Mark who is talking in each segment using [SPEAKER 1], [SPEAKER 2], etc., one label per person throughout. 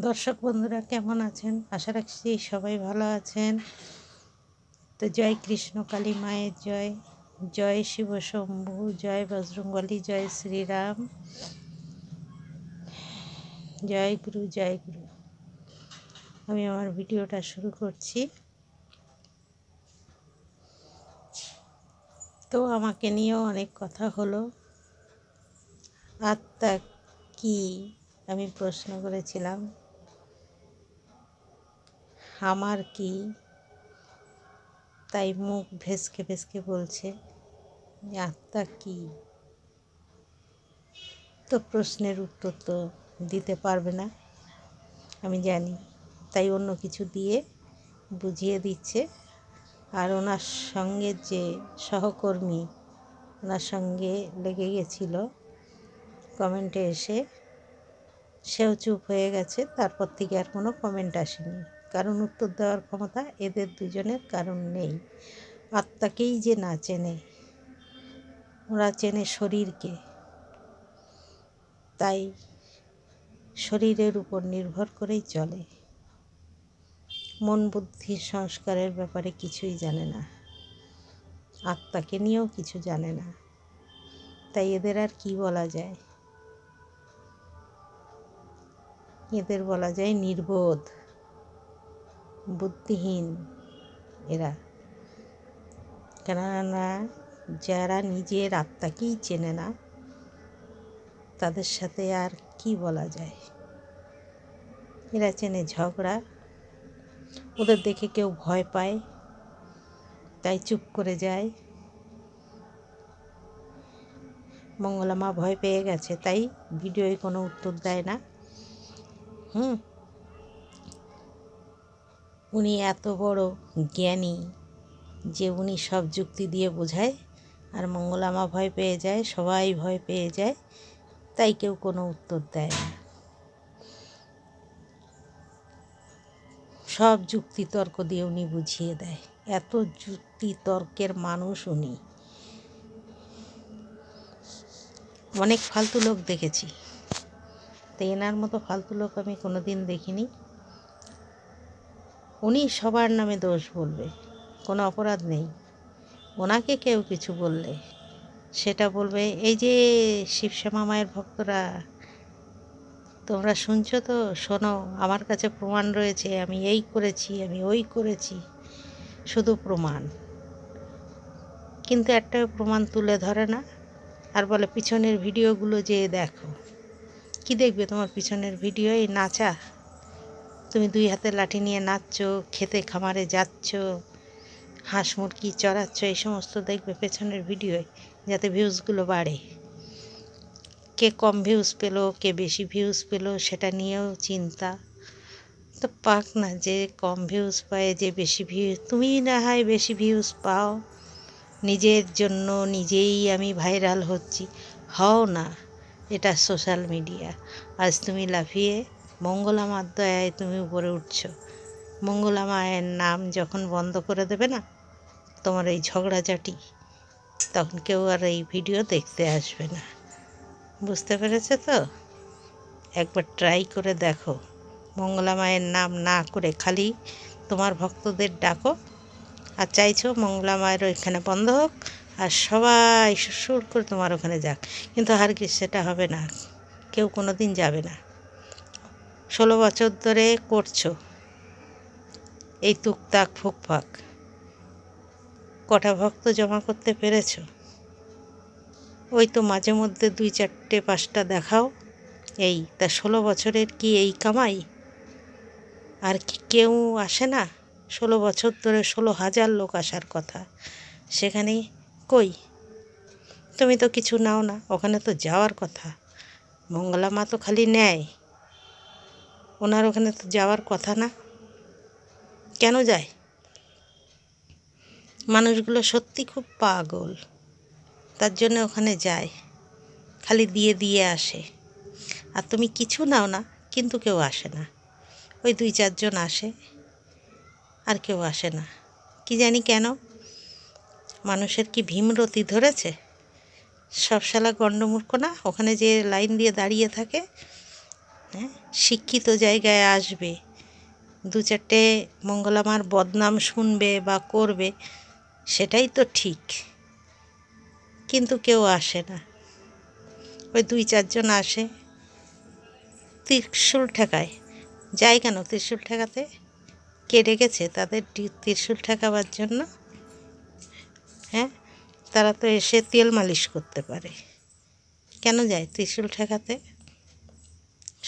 [SPEAKER 1] দর্শক বন্ধুরা, কেমন আছেন? আশা রাখছি সবাই ভালো আছেন। তো জয় কৃষ্ণ, কালী মায়ের জয়। জয় শিব শম্ভু, জয় বজরঙ্গলী জয় শ্রীরাম। জয় গুরু জয় গুরু। আমি আমার ভিডিওটা শুরু করছি। তো আমাকে নিয়েও অনেক কথা হলো। আত্মা কি? আমি প্রশ্ন করেছিলাম। আমার কি? তাই মুখ ভেসকে ভেসকে বলছে আত্মা কি? তো প্রশ্নের উত্তর তো দিতে পারবে না, আমি জানি। তাই অন্য কিছু দিয়ে বুঝিয়ে দিচ্ছে। আর ওনার সঙ্গে যে সহকর্মী ওনার সঙ্গে লেগে গেছিল, কমেন্টে এসে সেও চুপ হয়ে গেছে, তারপর থেকে আর কোনো কমেন্ট আসেনি। কারণ উত্তর দেওয়ার ক্ষমতা এদের দুজনের কারণ নেই। আত্মাকেই যে না চেনে, ওরা চেনে শরীরকে। তাই শরীরের উপর নির্ভর করেই চলে। মন বুদ্ধি সংস্কারের ব্যাপারে কিছুই জানে না। আত্মাকে নিয়েও কিছু জানে না। তাই এদের আর কি বলা যায়? এদের বলা যায় নির্বোধ। বুদ্ধিহীন এরা। কেননা যারা নিজের আত্মাকেই চেনে না, তাদের সাথে আর কি বলা যায়? এরা চেনে ঝগড়া, ওদের দেখে কেউ ভয় পায়, তাই চুপ করে যায়। মঙ্গলামা ভয় পেয়ে গেছে, তাই ভিডিওয় কোনো উত্তর দেয় না। হুম? উনি এত বড় জ্ঞানী যে উনি সব যুক্তি দিয়ে বোঝায় আর মঙ্গলামা ভয় পেয়ে যায়, সবাই ভয় পেয়ে যায়, তাই কেউ কোনো উত্তর দেয় না। সব যুক্তি তর্ক দিয়ে উনি বুঝিয়ে দেয়। এত যুক্তি তর্কের মানুষ উনি। অনেক ফালতু লোক দেখেছি। তো এনার মতো ফালতু লোক আমি কোনো দিন দেখিনি। উনি সবার নামে দোষ বলবে, কোনো অপরাধ নেই। ওনাকে কেউ কিছু বললে, সেটা বলবে, এই যে শিবশ্যামা মায়ের ভক্তরা, তোমরা শুনছো তো? শোনো, আমার কাছে প্রমাণ রয়েছে, আমি এই করেছি, আমি ওই করেছি, শুধু প্রমাণ। কিন্তু একটা প্রমাণ তুলে ধরে না, আর বলে, পিছনের ভিডিওগুলো যে দেখো, কি দেখবে তোমার পিছনের ভিডিও? এই নাচা তুমি দুই হাতে লাঠি নিয়ে নাচছো, খেতে খামারে যাচ্ছ, হাঁস মুরগি চড়াচ্ছ, এই সমস্ত দেখবে পেছনের ভিডিওয় যাতে ভিউজগুলো বাড়ে। কে কম ভিউজ পেল, কে বেশি ভিউজ পেল, সেটা নিয়েও চিন্তা। তো পাক না, যে কম ভিউজ পায়, যে বেশি ভিউজ তুমি না হয় বেশি ভিউজ পাও, নিজের জন্য নিজেই আমি ভাইরাল হচ্ছি। হও না, এটা সোশ্যাল মিডিয়া আজ তুমি লাফিয়ে মঙ্গলা মার দয়ায় তুমি উপরে উঠছো। মঙ্গলা মায়ের নাম যখন বন্ধ করে দেবে না, তোমার এই ঝগড়াঝাটি, তখন কেউ আর এই ভিডিও দেখতে আসবে না। বুঝতে পেরেছে তো? একবার ট্রাই করে দেখো। মঙ্গলা মায়ের নাম না করে খালি তোমার ভক্তদের ডাকো। আর চাইছো মঙ্গলা মায়ের ওইখানে বন্ধ হোক, আর সবাই সুর করে তোমার ওখানে যাক। কিন্তু আর কি সেটা হবে না। কেউ কোনো দিন যাবে না। ষোলো বছর ধরে করছ। এই টুকটাক ফুকফাক। কটা ভক্ত জমা করতে পেরেছ? ওই তো মাঝে মধ্যে দুই চারটে, পাঁচটা দেখাও। এই, তা ষোলো বছরের কি এই কামাই? আর কি কেউ আসে না? ষোলো বছর ধরে ষোলো হাজার লোক আসার কথা। সেখানে কই? তুমি তো কিছু নাও না, ওখানে তো যাওয়ার কথা। মঙ্গলা মা তো খালি নেয় ওনার ওখানে তো যাওয়ার কথা না। কেন যায়? মানুষগুলো সত্যি খুব পাগল। তার জন্য ওখানে যায়। খালি দিয়ে দিয়ে আসে। আর তুমি কিছু নাও না, কিন্তু কেউ আসে না। ওই দুই চারজন আসে, আর কেউ আসে না। কি জানি কেন? মানুষের কি ভীমরতি ধরেছে? সব শালা গণ্ডমূর্খ না? ওখানে যে লাইন দিয়ে দাঁড়িয়ে থাকে হ্যাঁ? শিক্ষিত জায়গায় আসবে, দু চারটে মঙ্গলামার বদনাম শুনবে বা করবে, সেটাই তো ঠিক। কিন্তু কেউ আসে না। ওই দুই চারজন আসে, ত্রিশুল ঠেকায়। যায় কেন ত্রিশুল ঠেকাতে? কে ডেকেছে? তাদের ত্রিশুল ঠেকাবার জন্য হ্যাঁ? তারা তো এসে তেল মালিশ করতে পারে। কেন যায় ত্রিশুল ঠেকাতে?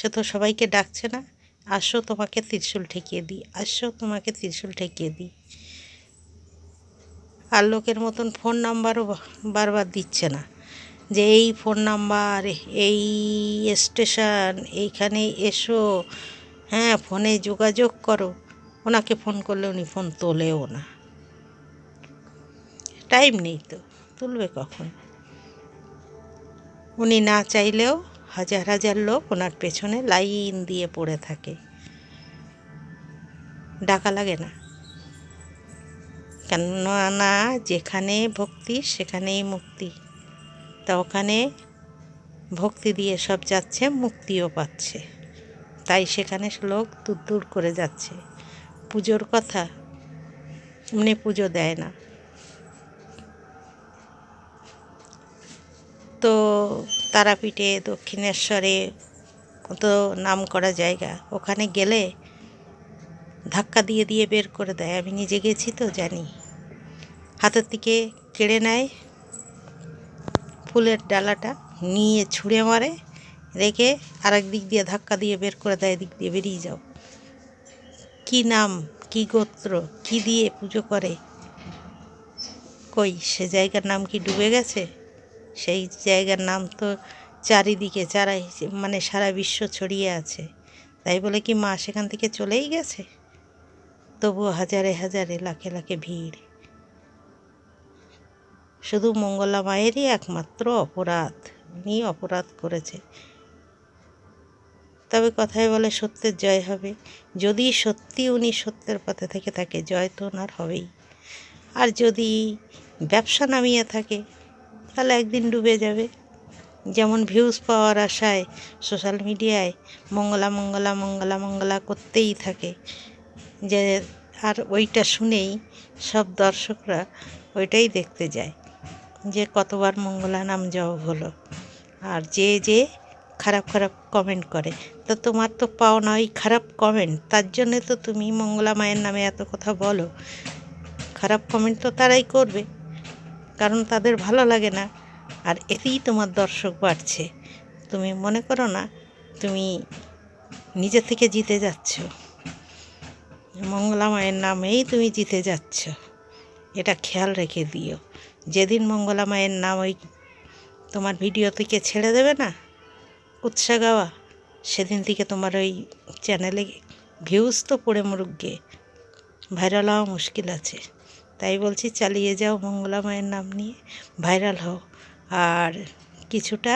[SPEAKER 1] সে তো সবাইকে ডাকছে না? আসো তোমাকে ত্রিশুল ঠেকিয়ে দিই, আসো তোমাকে ত্রিশুল ঠেকিয়ে দিই। আর লোকের মতন ফোন নাম্বারও বারবার দিচ্ছে না। যে এই ফোন নাম্বার এই স্টেশন এইখানে এসো। হ্যাঁ ফোনে যোগাযোগ করো। ওনাকে ফোন করলে উনি ফোন তোলেও না। টাইম নেই তো, তুলবে কখন? উনি না চাইলেও হাজার হাজার লোক ওনার পেছনে লাইন দিয়ে পড়ে থাকে। ডাকা লাগে না। কেননা যেখানে ভক্তি, সেখানেই মুক্তি। তা ওখানে ভক্তি দিয়ে সব যাচ্ছে, মুক্তিও পাচ্ছে। তাই সেখানে লোক দূর দূর করে যাচ্ছে। পুজোর কথা এমনি পুজো দেয় না। তো তারাপীঠে দক্ষিণেশ্বরে কত নাম করা জায়গা। ওখানে গেলে ধাক্কা দিয়ে দিয়ে বের করে দেয়। আমি নিজে গেছি তো, জানি। হাতের থেকে কেড়ে নেয়, ফুলের ডালাটা নিয়ে ছুঁড়ে মারে, রেখে আরেক দিক দিয়ে ধাক্কা দিয়ে বের করে দেয় দিক দিয়ে বেরিয়ে যাও। কি নাম, কি গোত্র, কি দিয়ে পুজো করে? কই, সে জায়গার নাম কি ডুবে গেছে? সেই জায়গার নাম তো চারিদিকে, চারাই মানে সারা বিশ্ব ছড়িয়ে আছে। তাই বলে কি মা সেখান থেকে চলেই গেছে? তবুও হাজারে হাজারে, লাখে লাখে ভিড়। শুধু মঙ্গলা মায়েরই একমাত্র অপরাধ উনি অপরাধ করেছে। তবে কথায় বলে সত্যের জয় হবে। যদি সত্যি উনি সত্যের পথে থেকে থাকে, জয় তো ওনার হবেই। আর যদি ব্যবসা নামিয়ে থাকে তাহলে একদিন ডুবে যাবে। যেমন ভিউজ পাওয়ার আশায় সোশ্যাল মিডিয়ায় মঙ্গলা মঙ্গলা মঙ্গলা মঙ্গলা করতেই থাকে। যে আর ওইটা শুনেই সব দর্শকরা ওইটাই দেখতে যায় যে কতবার মঙ্গলা নাম জপ হলো। আর যে যে খারাপ খারাপ কমেন্ট করে। তো তোমার তো পাও না ওই খারাপ কমেন্ট তার জন্যে তো তুমি মঙ্গলা মায়ের নামে এত কথা বলো। খারাপ কমেন্ট তো তারাই করবে। কারণ তাদের ভালো লাগে না। আর এতেই তোমার দর্শক বাড়ছে। তুমি মনে করো না, তুমি নিজে থেকে জিতে যাচ্ছ। মঙ্গলা মায়ের নামেই তুমি জিতে যাচ্ছ। এটা খেয়াল রেখে দিও। যেদিন মঙ্গলা মায়ের নাম ওই তোমার ভিডিও থেকে ছেড়ে দেবে না উৎসাহ গাওয়া, সেদিন থেকে তোমার ওই চ্যানেলে ভিউজ তো পড়ে মরুক গে ভাইরাল হওয়া মুশকিল আছে। তাই বলছি চালিয়ে যাও মঙ্গলা মায়ের নাম নিয়ে, ভাইরাল হও। আর কিছুটা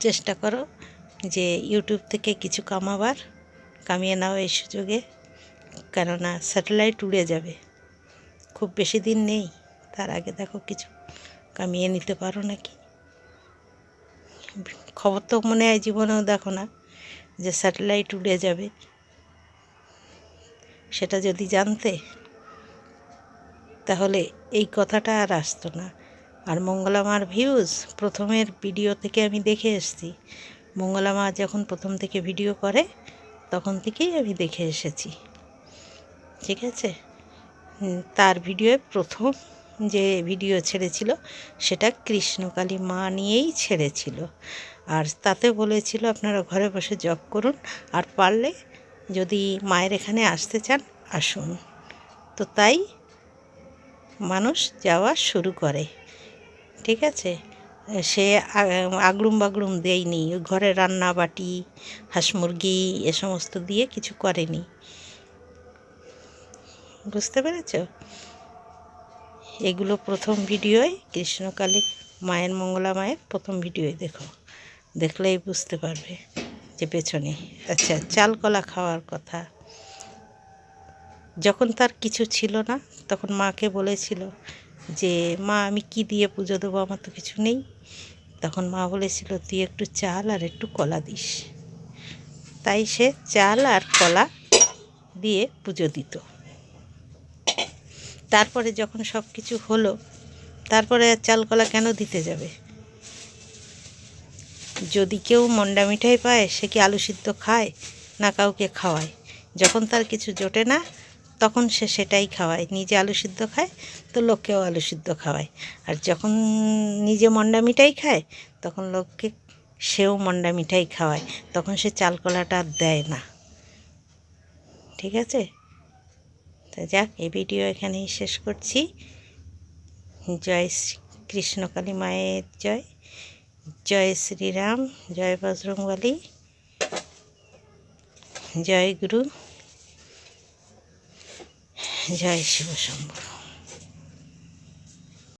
[SPEAKER 1] চেষ্টা করো যে ইউটিউব থেকে কিছু কামাবার, কামিয়ে নাও এই সুযোগে, কেননা স্যাটেলাইট উড়ে যাবে। খুব বেশি দিন নেই, তার আগে দেখো কিছু কামিয়ে নিতে পারো নাকি? খবর তো মনে হয় জীবনেও দেখো না যে স্যাটেলাইট উড়ে যাবে। সেটা যদি জানতে তাহলে এই কথাটা আর আসতো না। আর মঙ্গলামার ভিউজ প্রথমের ভিডিও থেকে আমি দেখে এসেছি। মঙ্গলামা যখন প্রথম থেকে ভিডিও করে, তখন থেকেই আমি দেখে এসেছি। ঠিক আছে? তার ভিডিওয়ে প্রথম যে ভিডিও ছেড়েছিল, সেটা কৃষ্ণকালী মা নিয়েই ছেড়েছিল। আর তাতে বলেছিল, আপনারা ঘরে বসে জব করুন, আর পারলে যদি মায়ের এখানে আসতে চান, আসুন। তো তাই মানুষ যাওয়া শুরু করে। ঠিক আছে? সে আগড়ুম বাগড়ুম দেয়নি, ঘরে রান্না বাটি, হাঁস মুরগি এ সমস্ত দিয়ে কিছু করেনি। বুঝতে পেরেছ? এগুলো প্রথম ভিডিওয় কৃষ্ণকালী মায়ের মঙ্গলা মায়ের প্রথম ভিডিওয় দেখো। দেখলেই বুঝতে পারবে যে পেছনে। আচ্ছা চাল কলা খাওয়ার কথা। যখন তার কিছু ছিল না, তখন মাকে বলেছিল যে, মা, আমি কি দিয়ে পুজো দেবো? আমার তো কিছু নেই। তখন মা বলেছিল, তুই একটু চাল আর একটু কলা দিস। তাই সে চাল আর কলা দিয়ে পুজো দিত। তারপরে যখন সব কিছু হলো, তারপরে আর চাল কলা কেন দিতে যাবে? যদি কেউ মন্ডা মিঠাই পায়, সে কি আলু সিদ্ধ খায় না কাউকে খাওয়ায়? যখন তার কিছু জোটে না তখন সে সেটাই খাওয়ায়। নিজে আলু সিদ্ধ খায়, তো লোককেও আলু সিদ্ধ খাওয়ায়। আর যখন নিজে মন্ডা মিঠাই খায়, তখন লোককে সেও মন্ডা মিঠাই খাওয়ায়। তখন সে চাল কলাটা দেয় না। ঠিক আছে? তা যাক, এই ভিডিও এখানেই শেষ করছি। জয় কৃষ্ণকালী মায়ের জয়। জয় শ্রীরাম, জয় বজরংবলী। জয় গুরু। জয় শিব শম্ভু